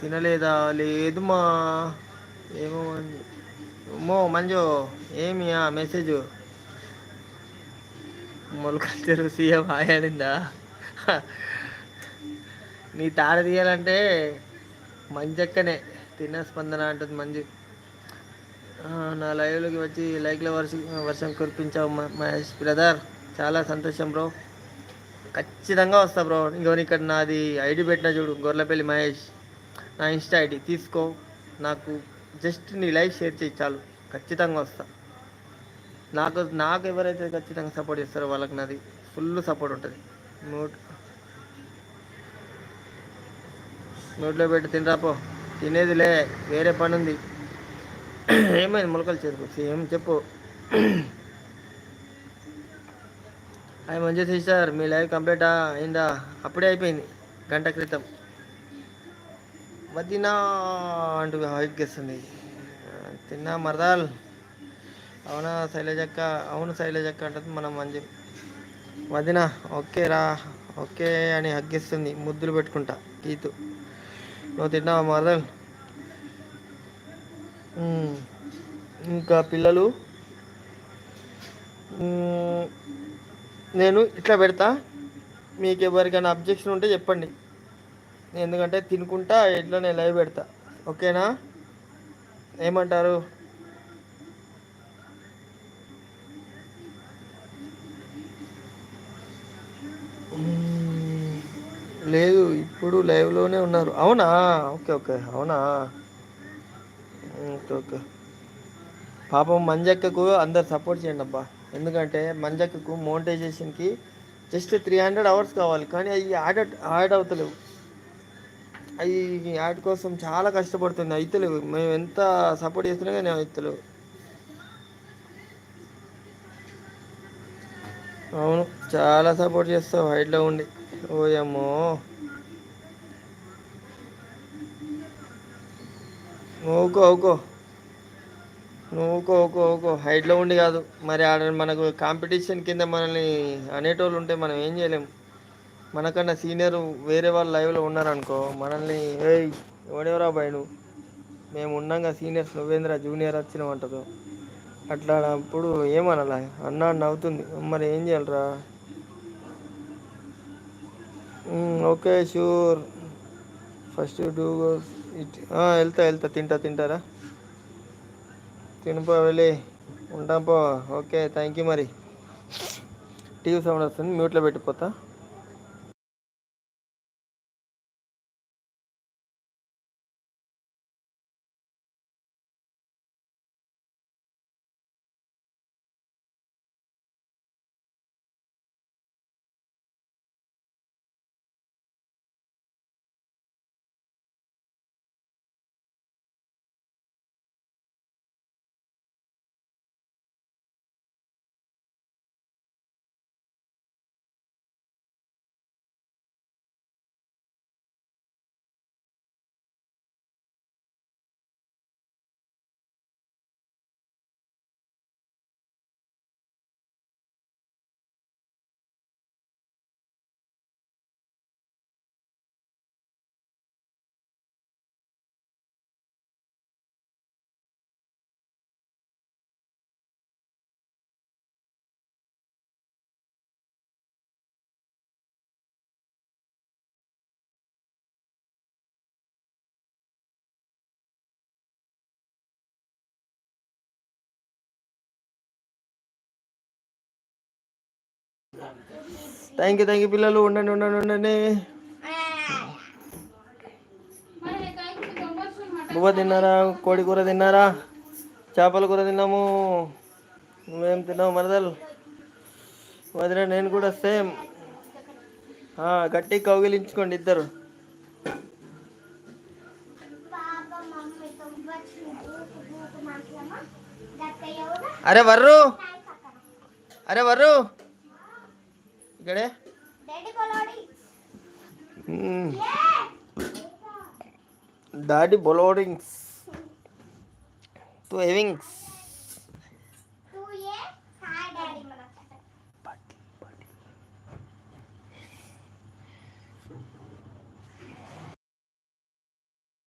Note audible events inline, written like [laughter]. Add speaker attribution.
Speaker 1: తినలేదా? లేదు మా ఏమో మో మంజు ఏమి ఆ మెసేజ్ మొలకలు చెరువు సీఎం ఆయాడిందా? నీ తాడ తీయాలంటే మంజక్కనే తిన్న స్పందన అంటుంది మంజు. నా లైవ్లోకి వచ్చి లైక్ల వర్షం వర్షం కురిపించావు మహేష్. బ్రదర్ చాలా సంతోషం బ్రో. ఖచ్చితంగా వస్తా బ్రో. ఇంకొని ఇక్కడ నాది ఐడి పెట్టిన చూడు గొర్రెపల్లి మహేష్. నా ఇన్స్టా ఐడి తీసుకో. నాకు జస్ట్ నీ లైవ్ షేర్ చేయి చాలు. ఖచ్చితంగా వస్తా. నాకు నాకు ఎవరైతే ఖచ్చితంగా సపోర్ట్ చేస్తారో వాళ్ళకి నాది ఫుల్ సపోర్ట్ ఉంటుంది. నోట్ నోట్లో పెట్టి తినరాపో తినేదిలే వేరే పని ఉంది [clears throat] ఏమైంది? మొలకలు చేసుకోవచ్చు ఏం చెప్పు. [clears throat] అవి మంచి సిస్టర్ మీ లైవ్ కంప్లీటా అయిందా? అప్పుడే అయిపోయింది. గంట క్రితం. వదినా అంటూ హైక్కిస్తుంది తిన్నా మరదాల్. అవునా శైలజక్క అవును శైలజక్క అంటుంది మనం మంచి వదిన ఓకే రా ఓకే అని హగ్గిస్తుంది ముద్దులు పెట్టుకుంటా. గీతు. నువ్వు తిన్నావా మరదల్? ఇంకా పిల్లలు? నేను ఇట్లా పెడతా. మీకు ఎవరికైనా అబ్జెక్షన్ ఉంటే చెప్పండి. ఎందుకంటే తినుకుంటా ఇట్లా నేను లైవ్ పెడతా. ఓకేనా? ఏమంటారు? లేదు ఇప్పుడు లైవ్లోనే ఉన్నారు. అవునా? Okay okay. అవునా? Okay okay. పాపం మంజక్కకు అందరు సపోర్ట్ చేయండి అబ్బా. ఎందుకంటే మంజక్కకు మోనిటైజేషన్కి జస్ట్ త్రీ హండ్రెడ్ అవర్స్ కావాలి. కానీ అవి యాడ్ యాడ్ అవుతలేవు. అవి యాడ్ కోసం చాలా కష్టపడుతుంది అయితలేవు మేము ఎంత సపోర్ట్ చేస్తున్నా కానీ అవుతలేవు అవును చాలా సపోర్ట్ చేస్తావు హైట్లో ఉండి. ఓయమ్మో. ఓకో ఓకో నువ్వు ఊకో అవుకో హైట్లో ఉండి కాదు. మరి ఆడ మనకు కాంపిటీషన్ కింద మనల్ని అనేటోళ్ళు ఉంటే మనం ఏం చేయలేము మనకన్నా సీనియర్ వేరే వాళ్ళు లైవ్లో ఉన్నారనుకో మనల్ని ఏయ్ ఎవడెవరా బయలు మేము ఉన్నాగా సీనియర్స్ నువ్వేంద్ర జూనియర్ వచ్చినామంటారు అట్లా అప్పుడు ఏమనాలా? అన్న నవ్వుతుంది మరి ఏం చేయాలరా? Okay sure first do it వెళ్తా వెళ్తా తింటా తింటారా? తినిపో వెళ్ళి ఉంటాం పో. ఓకే థ్యాంక్ యూ మరి. టీవీ సౌండ్ వస్తుంది మ్యూట్లో పెట్టిపోతా థ్యాంక్ యూ థ్యాంక్ యూ పిల్లలు ఉండండి ఉండండి ఉండండి. బువ్వ తిన్నారా? కోడి కూర తిన్నారా? చేపల కూర తిన్నాము. నువ్వేం తిన్నావు మరదలు? వదిన నేను కూడా సేమ్. గట్టి కౌగిలించుకోండి ఇద్దరు. అరే వర్రు! అరే వర్రు! ఇక్కడే డాడీ బొలోడింగ్స్ టు ఎవింగ్స్